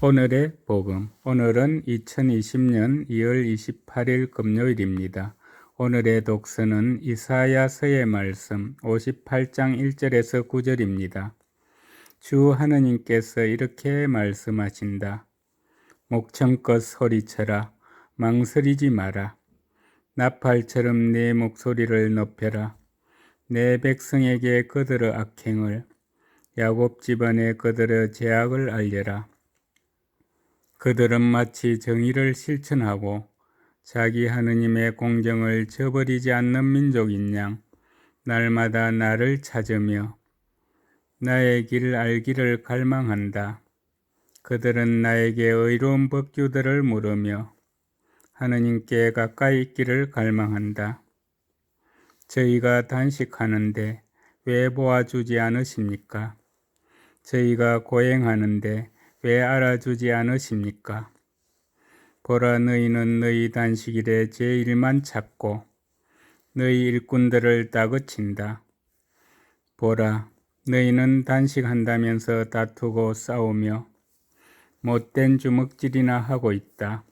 오늘의 복음. 오늘은 2020년 2월 28일 금요일입니다. 오늘의 독서는 이사야서의 말씀 58장 1절에서 9절입니다. 주 하느님께서 이렇게 말씀하신다. 목청껏 소리쳐라. 망설이지 마라. 나팔처럼 내 목소리를 높여라. 내 백성에게 그들의 악행을 야곱 집안에 그들의 죄악을 알려라. 그들은 마치 정의를 실천하고 자기 하느님의 공정을 저버리지 않는 민족인 양 날마다 나를 찾으며 나의 길을 알기를 갈망한다. 그들은 나에게 의로운 법규들을 물으며 하느님께 가까이 있기를 갈망한다. 저희가 단식하는데 왜 보아주지 않으십니까? 저희가 고행하는데 왜 알아주지 않으십니까? 보라 너희는 너희 단식일에 제 일만 찾고 너희 일꾼들을 다그친다. 보라 너희는 단식한다면서 다투고 싸우며 못된 주먹질이나 하고 있다.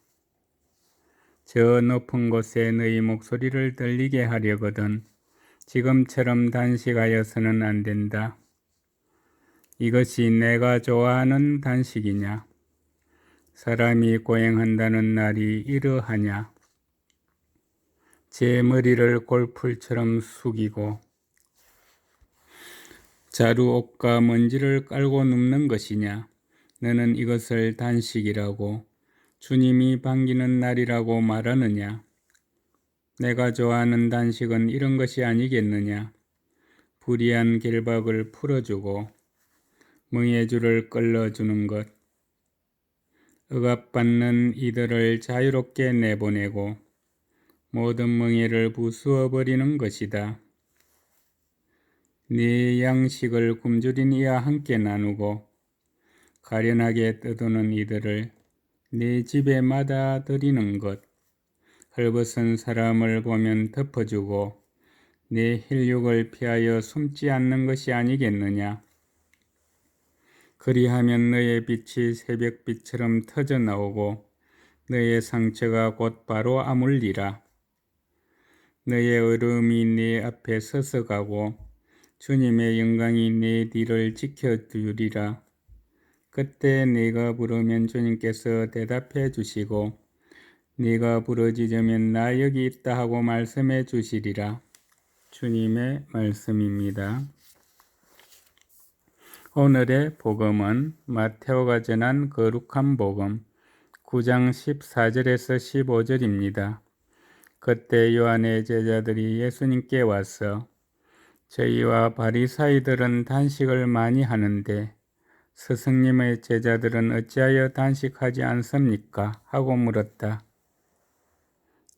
저 높은 곳에 너희 목소리를 들리게 하려거든 지금처럼 단식하여서는 안 된다. 이것이 내가 좋아하는 단식이냐? 사람이 고행한다는 날이 이러하냐? 제 머리를 골풀처럼 숙이고 자루 옷과 먼지를 깔고 눕는 것이냐? 너는 이것을 단식이라고 주님이 반기는 날이라고 말하느냐? 내가 좋아하는 단식은 이런 것이 아니겠느냐? 불의한 결박을 풀어주고 멍해줄을 끌어주는 것, 억압받는 이들을 자유롭게 내보내고 모든 멍해를 부수어 버리는 것이다. 네 양식을 굶주린 이와 함께 나누고 가련하게 떠도는 이들을 네 집에 마다 드리는 것, 헐벗은 사람을 보면 덮어주고 네 힐육을 피하여 숨지 않는 것이 아니겠느냐? 그리하면 너의 빛이 새벽빛처럼 터져 나오고 너의 상처가 곧바로 아물리라. 너의 어려움이 네 앞에 서서 가고 주님의 영광이 네 뒤를 지켜주리라. 그때 네가 부르면 주님께서 대답해 주시고 네가 부르짖으면 나 여기 있다 하고 말씀해 주시리라. 주님의 말씀입니다. 오늘의 복음은 마테오가 전한 거룩한 복음 9장 14절에서 15절입니다. 그때 요한의 제자들이 예수님께 와서 저희와 바리사이들은 단식을 많이 하는데 스승님의 제자들은 어찌하여 단식하지 않습니까? 하고 물었다.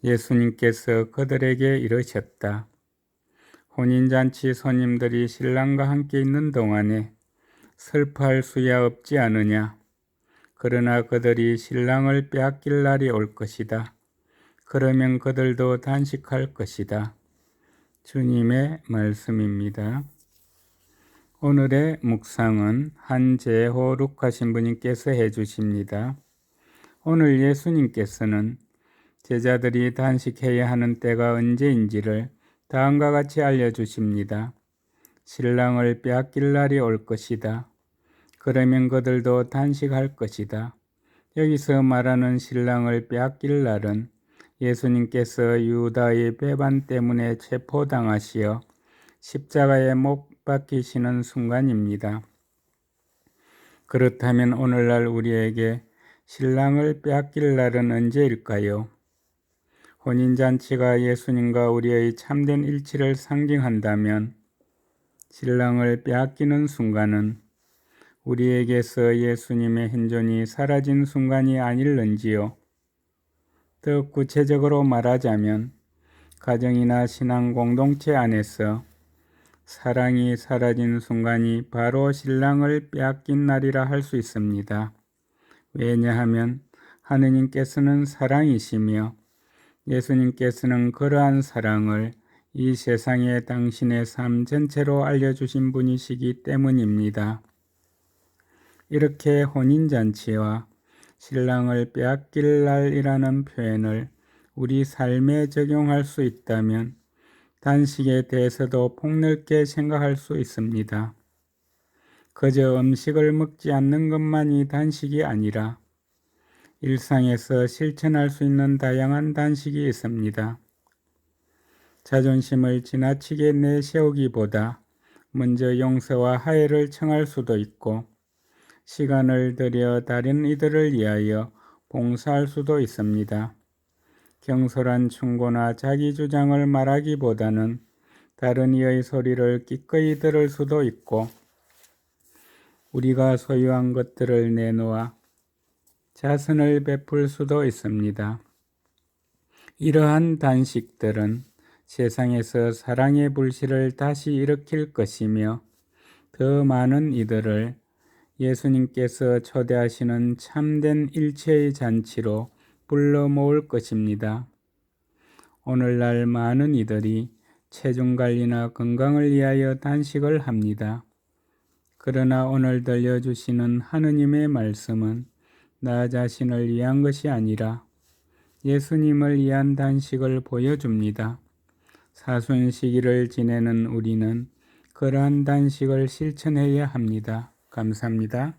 예수님께서 그들에게 이르셨다. 혼인잔치 손님들이 신랑과 함께 있는 동안에 슬퍼할 수야 없지 않으냐. 그러나 그들이 신랑을 빼앗길 날이 올 것이다. 그러면 그들도 단식할 것이다. 주님의 말씀입니다. 오늘의 묵상은 한재호 루카 신부님께서 해주십니다. 오늘 예수님께서는 제자들이 단식해야 하는 때가 언제인지를 다음과 같이 알려주십니다. 신랑을 빼앗길 날이 올 것이다. 그러면 그들도 단식할 것이다. 여기서 말하는 신랑을 빼앗길 날은 예수님께서 유다의 배반 때문에 체포당하시어 십자가에 못 박히시는 순간입니다. 그렇다면 오늘날 우리에게 신랑을 빼앗길 날은 언제일까요? 혼인잔치가 예수님과 우리의 참된 일치를 상징한다면 신랑을 빼앗기는 순간은 우리에게서 예수님의 현존이 사라진 순간이 아닐런지요. 더 구체적으로 말하자면 가정이나 신앙 공동체 안에서 사랑이 사라진 순간이 바로 신랑을 빼앗긴 날이라 할 수 있습니다. 왜냐하면 하느님께서는 사랑이시며 예수님께서는 그러한 사랑을 이 세상에 당신의 삶 전체로 알려주신 분이시기 때문입니다. 이렇게 혼인잔치와 신랑을 빼앗길 날이라는 표현을 우리 삶에 적용할 수 있다면 단식에 대해서도 폭넓게 생각할 수 있습니다. 그저 음식을 먹지 않는 것만이 단식이 아니라 일상에서 실천할 수 있는 다양한 단식이 있습니다. 자존심을 지나치게 내세우기보다 먼저 용서와 하해를 청할 수도 있고 시간을 들여 다른 이들을 위하여 봉사할 수도 있습니다. 경솔한 충고나 자기 주장을 말하기보다는 다른 이의 소리를 기꺼이 들을 수도 있고 우리가 소유한 것들을 내놓아 자선을 베풀 수도 있습니다. 이러한 단식들은 세상에서 사랑의 불씨를 다시 일으킬 것이며 더 많은 이들을 예수님께서 초대하시는 참된 일체의 잔치로 불러 모을 것입니다. 오늘날 많은 이들이 체중 관리나 건강을 위하여 단식을 합니다. 그러나 오늘 들려주시는 하느님의 말씀은 나 자신을 위한 것이 아니라 예수님을 위한 단식을 보여줍니다. 사순 시기를 지내는 우리는 그러한 단식을 실천해야 합니다. 감사합니다.